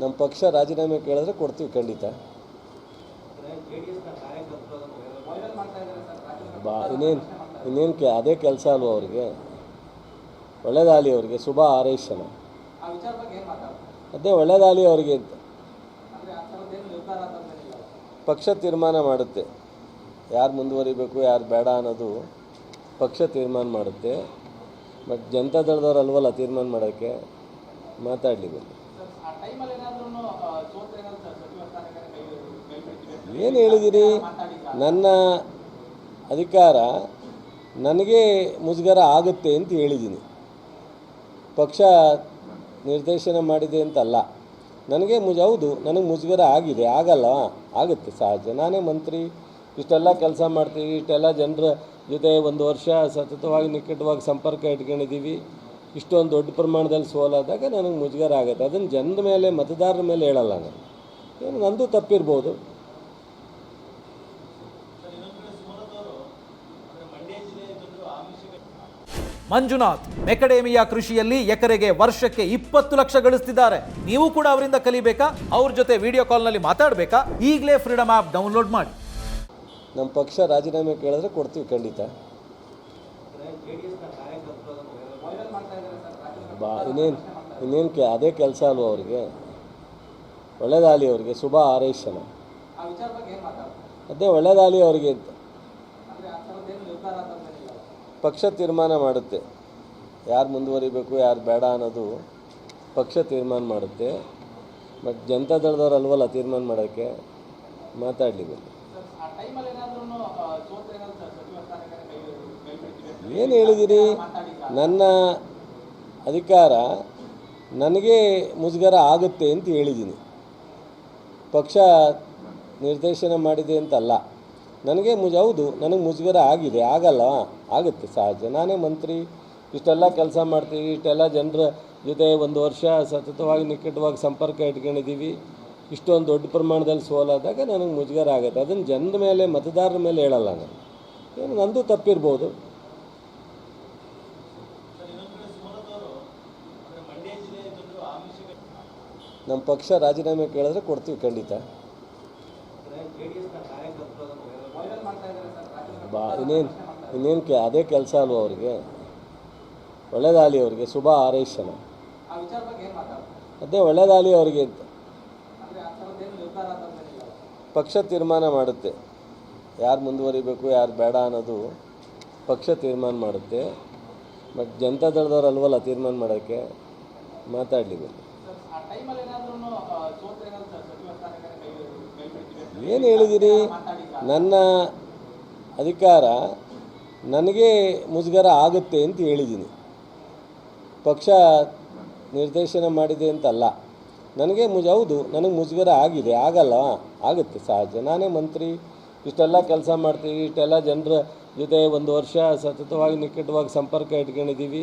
ನಮ್ಮ ಪಕ್ಷ ರಾಜೀನಾಮೆ ಕೇಳಿದ್ರೆ ಕೊಡ್ತೀವಿ ಖಂಡಿತ. ಬಾ, ಇನ್ನೇನು ಇನ್ನೇನು ಕೆ, ಅದೇ ಕೆಲಸ ಅಲ್ವ ಅವ್ರಿಗೆ? ಒಳ್ಳೇದಾಗಲಿ ಅವ್ರಿಗೆ, ಶುಭ ಹಾರೈಸೋಣ. ಅದೇ ಒಳ್ಳೇದಾಗಲಿ ಅವ್ರಿಗೆ ಅಂತ. ಪಕ್ಷ ತೀರ್ಮಾನ ಮಾಡುತ್ತೆ. ಯಾರು ಮುಂದುವರಿಬೇಕು, ಯಾರು ಬೇಡ ಅನ್ನೋದು ಪಕ್ಷ ತೀರ್ಮಾನ ಮಾಡುತ್ತೆ. ಬಟ್ ಜನತಾ ದಳದವ್ರು ಅಲ್ವಲ್ಲ ತೀರ್ಮಾನ ಮಾಡೋಕ್ಕೆ? ಮಾತಾಡಲಿ ಬನ್ನಿ ಏನು ಹೇಳಿದ್ದೀರಿ ನನ್ನ ಅಧಿಕಾರ ನನಗೆ ಮುಜುಗರ ಆಗುತ್ತೆ ಅಂತ ಹೇಳಿದ್ದೀನಿ ಪಕ್ಷ ನಿರ್ದೇಶನ ಮಾಡಿದೆ ಅಂತಲ್ಲ. ನನಗೆ ಮುಜ ಹೌದು ನನಗೆ ಮುಜುಗರ ಆಗಿದೆ ಆಗಲ್ಲ ಆಗುತ್ತೆ ಸಹಜ. ನಾನೇ ಮಂತ್ರಿ ಇಷ್ಟೆಲ್ಲ ಕೆಲಸ ಮಾಡ್ತೀವಿ ಇಷ್ಟೆಲ್ಲ ಜನರ ಜೊತೆ ಒಂದು ವರ್ಷ ಸತತವಾಗಿ ನಿಕಟವಾಗಿ ಸಂಪರ್ಕ ಇಟ್ಕೊಂಡಿದ್ದೀವಿ. ಇಷ್ಟೊಂದು ದೊಡ್ಡ ಪ್ರಮಾಣದಲ್ಲಿ ಸೋಲಾದಾಗ ನನಗೆ ಮುಜುಗರ ಆಗುತ್ತೆ. ಅದನ್ನು ಜನರ ಮೇಲೆ ಮತದಾರರ ಮೇಲೆ ಹೇಳಲ್ಲ ನಾನು. ಏನು ನಂದು ತಪ್ಪಿರ್ಬೋದು. ಮಂಜುನಾಥ್ ಮೆಕಡೇಮಿಯಾ ಕೃಷಿಯಲ್ಲಿ ಎಕರೆಗೆ ವರ್ಷಕ್ಕೆ ಇಪ್ಪತ್ತು ಲಕ್ಷ ಗಳಿಸ್ತಿದ್ದಾರೆ. ನೀವು ಕೂಡ ಅವರಿಂದ ಕಲಿಬೇಕಾ? ಅವ್ರ ಜೊತೆ ವಿಡಿಯೋ ಕಾಲ್ನಲ್ಲಿ ಮಾತಾಡಬೇಕಾ? ಈಗಲೇ ಫ್ರೀಡಮ್ ಆ್ಯಪ್ ಡೌನ್ಲೋಡ್ ಮಾಡಿ. ನಮ್ಮ ಪಕ್ಷ ರಾಜೀನಾಮೆ ಕೇಳಿದ್ರೆ ಕೊಡ್ತೀವಿ ಖಂಡಿತ. ಇನ್ನೇನು ಇನ್ನೇನು ಕೆ, ಅದೇ ಕೆಲಸ ಅಲ್ವ ಅವ್ರಿಗೆ? ಒಳ್ಳೆದಾಲಿ ಅವ್ರಿಗೆ, ಶುಭ ಹಾರೈಸೋಣ. ಅದೇ ಒಳ್ಳೆದಾಲಿ ಅವರಿಗೆ ಅಂತ. ಪಕ್ಷ ತೀರ್ಮಾನ ಮಾಡುತ್ತೆ. ಯಾರು ಮುಂದುವರಿಬೇಕು, ಯಾರು ಬೇಡ ಅನ್ನೋದು ಪಕ್ಷ ತೀರ್ಮಾನ ಮಾಡುತ್ತೆ. ಬಟ್ ಜನತಾ ದಳದವ್ರು ಅಲ್ವಲ್ಲ ತೀರ್ಮಾನ ಮಾಡೋಕ್ಕೆ? ಮಾತಾಡಲಿ ಏನು ಹೇಳಿದ್ದೀರಿ ನನ್ನ ಅಧಿಕಾರ ನನಗೆ ಮುಜುಗರ ಆಗುತ್ತೆ ಅಂತ ಹೇಳಿದ್ದೀನಿ. ಪಕ್ಷ ನಿರ್ದೇಶನ ಮಾಡಿದೆ ಅಂತಲ್ಲ. ನನಗೆ ಮುಜ, ಹೌದು, ನನಗೆ ಮುಜುಗರ ಆಗಿದೆ, ಆಗಲ್ಲ, ಆಗುತ್ತೆ ಸಹಜ. ನಾನೇ ಮಂತ್ರಿ, ಇಷ್ಟೆಲ್ಲ ಕೆಲಸ ಮಾಡ್ತೀವಿ, ಇಷ್ಟೆಲ್ಲ ಜನರ ಜೊತೆ ಒಂದು ವರ್ಷ ಸತತವಾಗಿ ನಿಕಟವಾಗಿ ಸಂಪರ್ಕ ಇಟ್ಕೊಂಡಿದ್ದೀವಿ. ಇಷ್ಟೊಂದು ದೊಡ್ಡ ಪ್ರಮಾಣದಲ್ಲಿ ಸೋಲಾದಾಗ ನನಗೆ ಮುಜುಗರ ಆಗುತ್ತೆ. ಅದನ್ನು ಜನರ ಮೇಲೆ, ಮತದಾರರ ಮೇಲೆ ಹೇಳಲ್ಲ ನಾನು. ಏನು, ನಂದು ತಪ್ಪಿರ್ಬೋದು. ನಮ್ಮ ಪಕ್ಷ ರಾಜೀನಾಮೆ ಕೇಳಿದ್ರೆ ಕೊಡ್ತೀವಿ ಖಂಡಿತ. ಬಾ, ಇನ್ನೇನು ಇನ್ನೇನು ಕೆ, ಅದೇ ಕೆಲಸ ಅಲ್ವ ಅವ್ರಿಗೆ? ಒಳ್ಳೆದಾಲಿ ಅವ್ರಿಗೆ, ಶುಭ ಹಾರೈಸೋಣ. ಅದೇ ಒಳ್ಳೆದಾಲಿ ಅವರಿಗೆ ಅಂತ. ಪಕ್ಷ ತೀರ್ಮಾನ ಮಾಡುತ್ತೆ. ಯಾರು ಮುಂದುವರಿಬೇಕು, ಯಾರು ಬೇಡ ಅನ್ನೋದು ಪಕ್ಷ ತೀರ್ಮಾನ ಮಾಡುತ್ತೆ. ಬಟ್ ಜನತಾ ದಳದವ್ರು ಅಲ್ವಲ್ಲ ತೀರ್ಮಾನ ಮಾಡೋಕ್ಕೆ? ಮಾತಾಡಲಿ ಏನು ಹೇಳಿದ್ದೀರಿ ನನ್ನ ಅಧಿಕಾರ ನನಗೆ ಮುಜುಗರ ಆಗುತ್ತೆ ಅಂತ ಹೇಳಿದ್ದೀನಿ. ಪಕ್ಷ ನಿರ್ದೇಶನ ಮಾಡಿದೆ ಅಂತಲ್ಲ. ನನಗೆ ಮುಜ ಹೌದು ನನಗೆ ಮುಜುಗರ ಆಗಿದೆ ಆಗಲ್ಲ ಆಗುತ್ತೆ ಸಹಜ. ನಾನೇ ಮಂತ್ರಿ ಇಷ್ಟೆಲ್ಲ ಕೆಲಸ ಮಾಡ್ತೀವಿ ಇಷ್ಟೆಲ್ಲ ಜನರ ಜೊತೆ ಒಂದು ವರ್ಷ ಸತತವಾಗಿ ನಿಕಟವಾಗಿ ಸಂಪರ್ಕ ಇಟ್ಕೊಂಡಿದ್ದೀವಿ.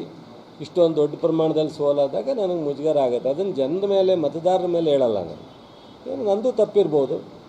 ಇಷ್ಟೊಂದು ದೊಡ್ಡ ಪ್ರಮಾಣದಲ್ಲಿ ಸೋಲಾದಾಗ ನನಗೆ ಮುಜುಗರ ಆಗುತ್ತೆ. ಅದನ್ನು ಜನರ ಮೇಲೆ, ಮತದಾರರ ಮೇಲೆ ಹೇಳಲ್ಲ ನಾನು. ಏನು ನಂದು ತಪ್ಪಿರ್ಬೋದು.